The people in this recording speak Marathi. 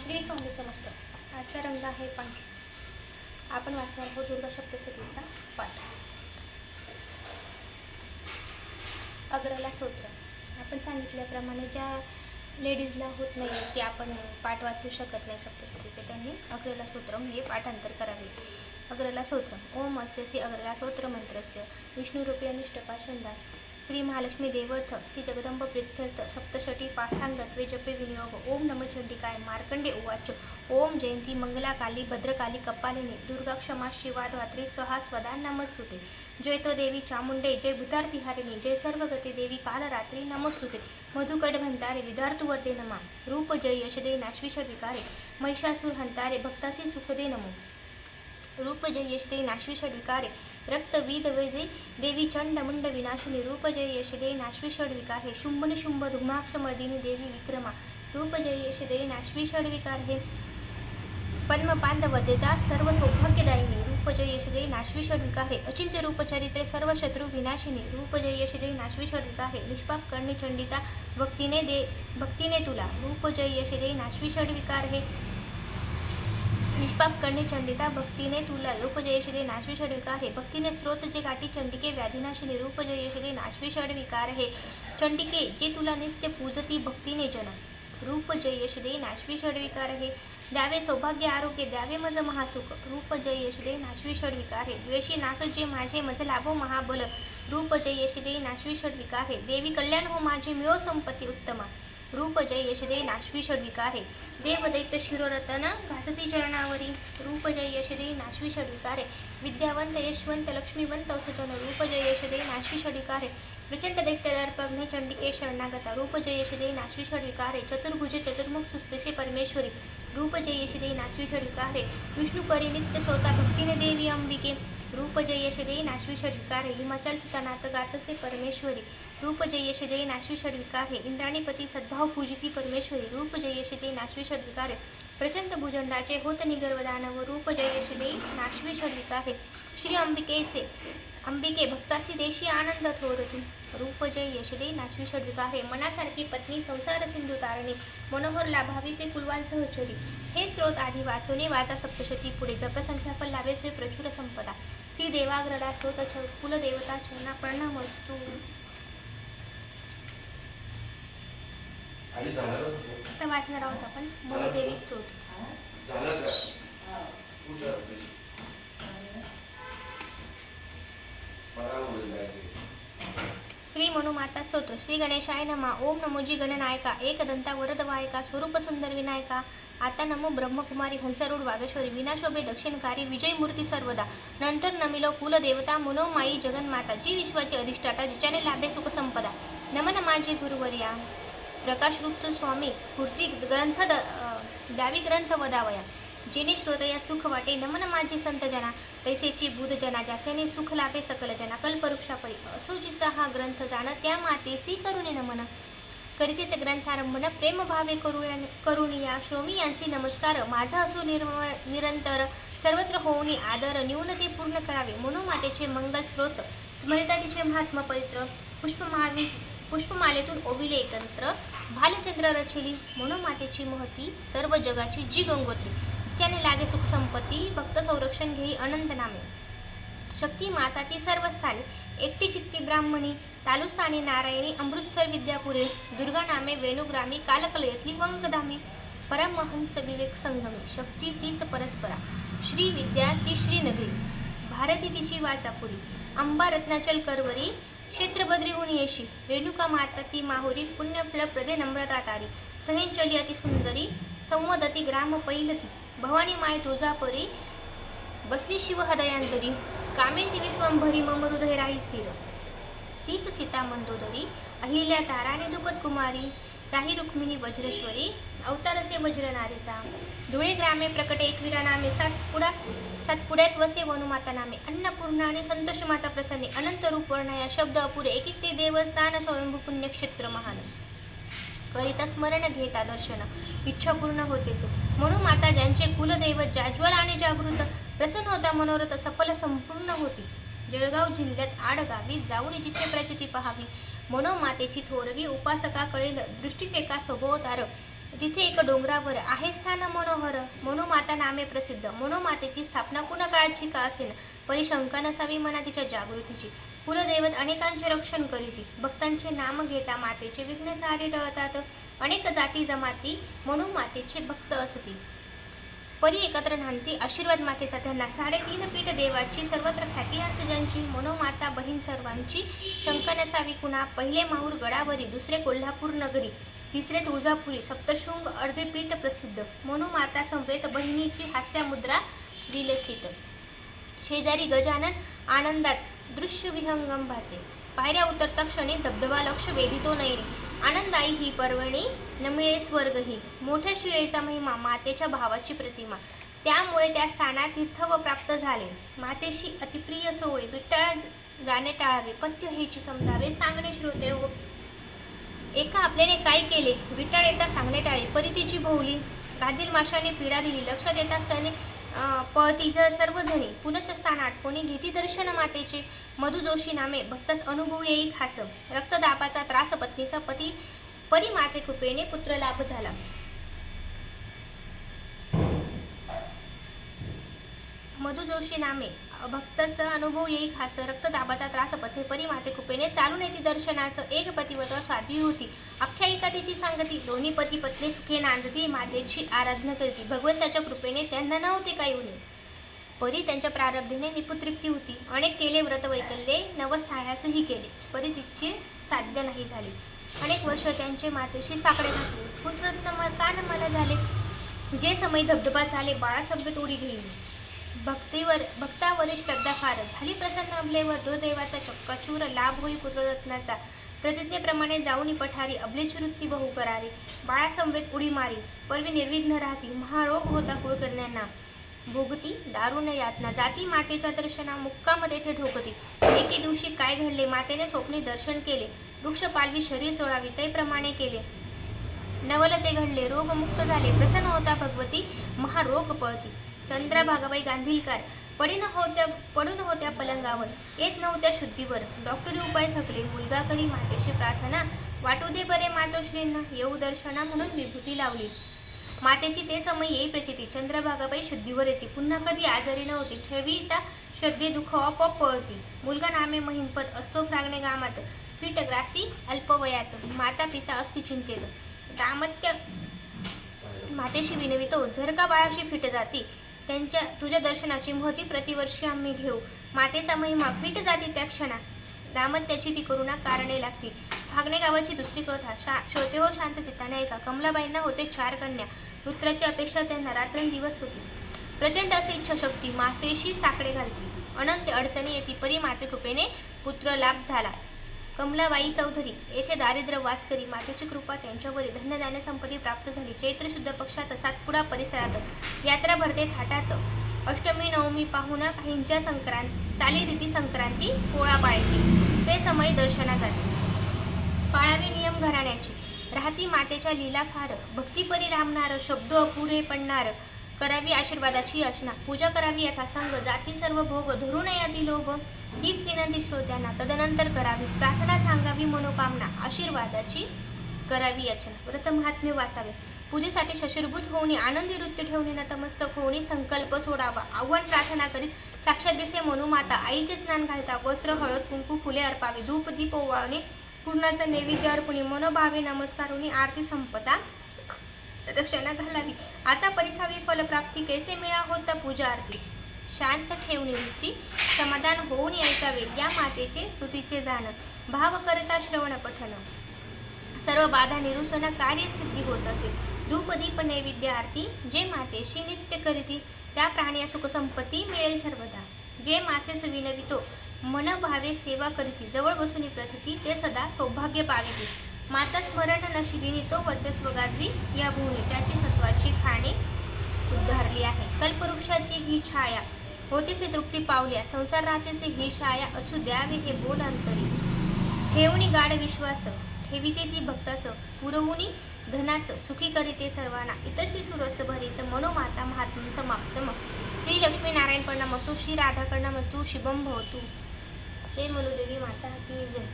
श्री स्वामी समर्थ आजचा रंग आहे पांढरा आपण वाचणार आहोत दुर्गा सप्तशतीचा पाठ. अग्रला स्तोत्र. आपण सांगितल्याप्रमाणे ज्या लेडीजला होत नाही की आपण पाठ वाचू शकत नाही सप्तशतीचे त्यांनी अग्रला स्तोत्रम हे म्हणजे पाठांतर करावे. अग्रला स्तोत्रम ओम अस्यसी अग्रला स्तोत्र मंत्रस्य. विष्णुरूपी अनुष्टपा छंदा श्री महालक्ष्मी देवर्थ श्री जगदंब प्रीत्यर्थ सप्तषटी पाठांगत्वे जपे विनियोग ओम नम चंडिकाय मार्कंडे उवाच ओम जयंती मंगला काली भद्रकाली कपालिनी दुर्गा क्षमा शिवा धात्री सहा स्वदा नमस्तुते जय तो देवी चामुंडे जय भूतार्तिहारिणी जय सर्वगती देवी कालरात्री नमस्तुते मधुकड भंतारे विदार्तुवर्ते नमा रूप जय यशदे नाश्विषड विकारे महिषासुर हंतारे भक्तासी सुखदे नमो। रूप जय यशदे नाश्विषड विकारे रक्त वीद वैदे देवी चंड मुंड विनाशिनी रूप जय यशदे नाश्विषड विकारे शुंभन शुंभ धुमाक्ष मर्दिनी देवी विक्रमा रूप जय यशदे नाश्विषड विकार हे पद्मपांद वद्यता सर्व सौभाग्यदायिनी रूप जय यशदे नाश्विषड विकारे अचिंत्य रूप चरित्रे सर्व शत्रू विनाशिनी रूप जय यशदे नाश्विषड विकारे निष्पाप करणे चंडिता भक्तीने दे भक्तीने तुला रूप जय यशदे नाश्विषड विकार हे निष्पाप करणे चंडिता भक्तीने तुला रूप जयश्री नाश्वी षडविकार हे भक्तीने स्रोत जे गाठी चंडिके व्याधिनाशिनी रूप जयश्री नाश्वी षडविकार हे चंडिके जे तुला नित्य पूजती भक्तीने जन रूप जयश्री नाश्वी षडविकार हे द्यावे सौभाग्य आरोग्य द्यावे मज महासुख. रूप जयश्री नाश्वी षडविकार हे द्वेषी नाशो जे माझे मज लाभो महाबल. रूप जयश्री नाश्वी षडविकार हे देवी कल्याण हो माझे मिळो संपत्ती उत्तमा. रूप जय नाशवी नाश्वी षडविकारे देवदैत्य शिरोरतन घासती चरणावरी. रूप जय यशदे नाशवी षडविकारे विद्यावंत यशवंत लक्ष्मीवंत सुजन रूप जय यशदे नाशवी षडविकारे प्रचंड दैत्य दर्पघ्न चंडिके शरणागता. रूप जय यशदे नाशवी षडविकारे चतुर्भुज चतुर्मुख सुस्तशे परमेश्वरी. रूप जय यशदे नाशवी षडविकारे विष्णू करी नित्य सोता भक्तीने देवी अंबिके. रूप जयशदे यशदे षडविकार हे हिमाचल सुतानात गातसे परमेश्वरी. रूप जयशदे यशदे नाश्वी षडविकार हे इंद्राणीपती सद्भाव पूजिती परमेश्वरी. रूप जयशदे यशदे नाश्वी षडविकार हे प्रचंड भुजंडाचे होत निगर्वदानव. रूप जयशदे यशदे नाश्वी षडविकार हे श्री अंबिकेसे अंबिके भक्तासी देशी आनंद थोरतू. रूप जय यशदे नाश्वी षडविकार मनासारखी पत्नी संसार सिंधू तारणे मनोहर लाभावी ते कुलवान सहचरी. हे स्रोत आधी वाचोने वाचा सप्तशती पुढे. जपसंख्या फल लाभे सोय प्रचुर संपदा. श्री देवाग्रला सोत छ कुलदेवता चरणा प्रणाम असतो आता वाचणार आहोत आपण. मनोदेवी स्तोत्र माता स्तोत्र. श्री गणेशाय नमा. ओम नमोजी गणनायका एकदंता वरदवायका. स्वरूप सुंदर विनायका. आता नमो ब्रह्मकुमारी हंसरूढ वागेश्वरी. विनाशोभे दक्षिणकारी. विजयमूर्ती सर्वदा. नंतर नमिलो कुलदेवता मनोमाई जगन्माता. जी विश्वाची अधिष्ठाता जिच्याने लाभे सुखसंपदा. नम नमन माझे गुरुवर्या. प्रकाशरूप स्वामी. स्फूर्ती ग्रंथ द दावी ग्रंथ वदावया. जेणे श्रोतया सुख वाटे नमन माझे संत जना तैसेची बुध जना ज्याच्याने सुख लाभे सकल जना कल्पवृक्षापरी असुजीचा हा ग्रंथ जाणं त्या मातेसी करुणे नमन करीतेसे ग्रंथारंभन प्रेम भावे करुण करुणिया श्रोमी यांचे नमस्कार माझा असो निर्म निरंतर सर्वत्र होऊने आदर न्यूनते पूर्ण करावे म्हणून मातेचे मंगल स्रोत स्मरिता तिचे महात्मा पवित्र पुष्पमावी पुष्पमालेतून ओविले एकत्र भालचंद्र रचली म्हणून मातेची महती सर्व जगाची जी गंगोत्री तिच्याने लागे सुख संपत्ती भक्त संरक्षण घेई अनंत नामे. शक्ती माता ती सर्व स्थानी एकटी चित्ती ब्राह्मणी तालुस्थानी नारायणी अमृतसर विद्यापुरे दुर्गा नामे वेणुग्रामी कालकलयतली वंकधामी परमहंस विवेक संगमी. शक्ती तीच परस्परा. श्री विद्या ती श्रीनगरी भारती तिची वाचापुरी. अंबा रत्नाचल करवरी क्षेत्रबद्री येशी रेणुका माता ती माहुरी पुण्यफल प्रदे नम्रता तारी. सहेंचली अति सुंदरी संवदती ग्राम पैलती. भवानी माय तुळजापरी बसली शिव हृदयांतरी विश्वंभरी मम हृदय राही स्थिर. तीच सीता मंदोदरी अहिल्या ताराने दुपत कुमारी राही रुक्मिणी वज्रेश्वरी अवतारसे वज्रनारीचा धुळे ग्रामे प्रकटे एकवीरा नामे सातपुडा सातपुड्यात वसे वनुमाता नामे अन्नपूर्णा आणि संतोष माता प्रसन्ने अनंत रूप शब्द अपुरे. एकिक ते देवस्थान स्वयंभू पुण्यक्षेत्र महान. करिता स्मरण घेता दर्शन. इच्छा पूर्ण होतेसे म्हणून माता ज्यांचे कुलदैवत जाज्वल आणि जागृत प्रसन्न होता मनोरथ सफल संपूर्ण होती. जळगाव जिल्ह्यात आडगावी जाऊन जिथे प्रचिती पहावी. मनोमातेची थोरवी उपासका कळेल दृष्टीफेका स्वभोवतार. तिथे एक डोंगरावर आहे स्थान मनोहर. मनोमाता नामे प्रसिद्ध. मनोमातेची स्थापना कुणा काळाची का असेन परी शंका नसावी मना तिच्या जागृतीची. कुलदैवत अनेकांचे रक्षण करीती. भक्तांचे नाम घेता मातेचे विघ्न सारे टळतात अनेक जाती जमाती म्हणून मातेचे भक्त असतील परी एकत्र नांदती आशीर्वाद मातेचा त्यांना साडेतीन पीठ देवाची सर्वत्र ख्याती ज्यांची. मनोमाता बहीण सर्वांची. शंका नसावी कुणा पहिले माहूर गडावरी दुसरे कोल्हापूर नगरी तिसरे तुळजापुरी सप्तशृंग अर्धे पीठ प्रसिद्ध. मनोमाता संवेत बहिणीची हास्यमुद्रा विलसित. शेजारी गजानन आनंदात दृश्य विहंगम भासे. पायऱ्या उतरता क्षणी धबधबा लक्ष वेधितो नयनी. आनंदाई ही पर्वणी नमिळे स्वर्ग ही मोठ्या शिळेचा महिमा मातेच्या भावाची प्रतिमा. त्यामुळे त्या स्थानात तीर्थव प्राप्त झाले. मातेशी अतिप्रिय सोहळे विठ्ठळा जाणे टाळावे पथ्य हेची समजावे सांगणे श्रोते हो. एका आपल्याने काय केले? विटाळ येता सांगणे टाळे. परी तिची भोवली. गादील माशाने पीडा दिली. लक्षात येता सने अं, पळती ज सर्वजणी पुनच स्थानात कोणी घेती दर्शन मातेचे मधु जोशी नामे भक्तस अनुभव येई खास. रक्तदाबाचा त्रास पत्नीचा पती परी माते कृपेने पुत्र लाभ झाला. मधु जोशी नामे भक्तस अनुभव येई खास. रक्तदाबाचा त्रास पथे परी माते कृपेने चालून येते दर्शनास एक पतिवत साधी होती. आख्यायिका तिची सांगती दोन्ही पती पत्नी सुखे नांदती मातेची आराधना करती. भगवंताच्या कृपेने त्यांना नव्हते काही उणे परी त्यांच्या प्रारब्धीने निपुत्रिक्ती होती. अनेक केले व्रत वैकल्ये नवसायासही केले. परी तिचे साध्य नाही झाले. अनेक वर्ष त्यांचे मातेशी साकडे घातले. पुत्ररत्न कान का न मला झाले. जे समय धबधबा झाले बाळासभ्य तोडी घेईल भक्तीवर भक्तावरील श्रद्धा फार. झाली प्रसन्न अबलेवर तो देवाचा चक्काचूर. लाभ होई पुत्ररत्नाचा. प्रतिज्ञेप्रमाणे जाऊनी पठारी अबलेची वृत्ती बहु करारी. बाळासमवेत उडी मारी. परवी निर्विघ्न राहती. महारोग होता कुळकर्ण्यांना. भोगती दारुण यातना. जाती मातेच्या दर्शना मुक्काम तेथे ठोकती. एके दिवशी काय घडले? मातेने स्वप्नी दर्शन केले. वृक्ष पालवी शरीर चोळावी. तैप्रमाणे केले. नवल ते घडले. रोगमुक्त झाले. प्रसन्न होता भगवती. महारोग पळती. चंद्रभागाबाई गांधीलकर. पडीन होत्या पडून होत्या पलंगावर. येत नव्हत्या शुद्धीवर. डॉक्टरी उपाय थकले. मुलगा करी मातेशी प्रार्थना? वाटू दे बरे मातोश्रींना. येऊ दर्शना म्हणून विभूती लावली. मातेची ते समय येई प्रचिती. चंद्रभागाबाई शुद्धीवर येते. पुन्हा कधी आजारी नव्हती. ठेवी त्या श्रद्धे दुःख आपोआप पळती. मुलगा नामे महिनपत असतो फ्रागणे गामात. पीठग्रासी अल्पवयात. माता पिता असती चिंतेत. दामत्य मातेशी विनवितो. जर का बाळाशी फिट जाती त्यांच्या तुझ्या दर्शनाची महती प्रतिवर्षी आम्ही घेऊ. मातेचा महिमा फिट जाती त्या क्षणात. दामत्याची ती करुणा कारणे लागती. फागणे गावाची दुसरी प्रथा. शा श्रोते हो शांत चित्ताने ऐका. कमलाबाईंना होते चार कन्या. पुत्राची अपेक्षा त्यांना रात्रंदिवस होती. प्रचंड असे इच्छाशक्ती मातेशी साकडे घालती. अनंत अडचणी येती. परी मातृकृपेने पुत्र लाभ झाला. कमलाबाई चौधरी येथे दारिद्र्य वास करी मातेची कृपा त्यांच्यावरी धन्यधान्य संपत्ती प्राप्त झाली. चैत्र शुद्ध पक्षात सातपुडा परिसरात यात्रा भरते थाटात. अष्टमी नवमी पाहुणा काहींच्या संक्रांत चालीरीती संक्रांती पोळा पाळते ते समय दर्शनात आले. पाळावी नियम घराण्याची. राहती मातेच्या लीला फार भक्तीपरी रामणार. शब्द अपुरे पडणार. करावी आशीर्वादाची याचना. पूजा करावी यथासंग. जाती सर्व भोग धरू नये अति लोभ. हीच विनंती श्रोत्यांना. तदनंतर करावी. प्रार्थना सांगावी मनोकामना. आशीर्वादाची करावी याचना. व्रत महात्म्य वाचावे. पूजेसाठी शशीरभूत होणे आनंदी नृत्य ठेवणे नतमस्तक होणे संकल्प सोडावा. आव्हान प्रार्थना करीत साक्षात दिसे मनोमाता आईचे स्नान घालता वस्त्र हळद कुंकू फुले अर्पावे. धूप दीप ओवाळणे पूर्णाचं नैवेद्य अर्पणी मनोभावे नमस्कार होणे आरती संपदा प्रदक्षिणा घालावी. आता परिसावी फलप्राप्ती. कैसे मिळा होता पूजा आरती? शांत ठेवणे वृत्ती समाधान होऊन ऐकावे या मातेचे स्तुतीचे जाण भाव करता श्रवण पठन सर्व बाधा निरुसन कार्य सिद्धी होत असे. धूपदीप नैवेद्य आरती जे मातेशी नित्य करीती त्या प्राण्या सुखसंपत्ती मिळेल सर्वदा. जे मासेच विनवितो मन भावे सेवा करीती जवळ बसून प्रथिती ते सदा सौभाग्य पाविती. माता स्मरण नशिदिनी तो वर्चस्व गाजवी या भूमी त्याची सत्वाची खाणी उद्धारली आहे. कल्पवृक्षाची ही छाया होतीसे तृप्ती पावल्या संसार राहतेसे ही छाया असू द्यावे हे बोल अंतरी. ठेवणी गाढ विश्वास ठेविते ती भक्तास पुरवुनी धनास सुखी करीते सर्वांना. इतशी सुरस भरित मनोमाता महात्म समाप्तम श्री लक्ष्मी नारायण प्रणामस्तु श्री राधा मस्तू शिवम भवतु. जय मनुदेवी माता की जय.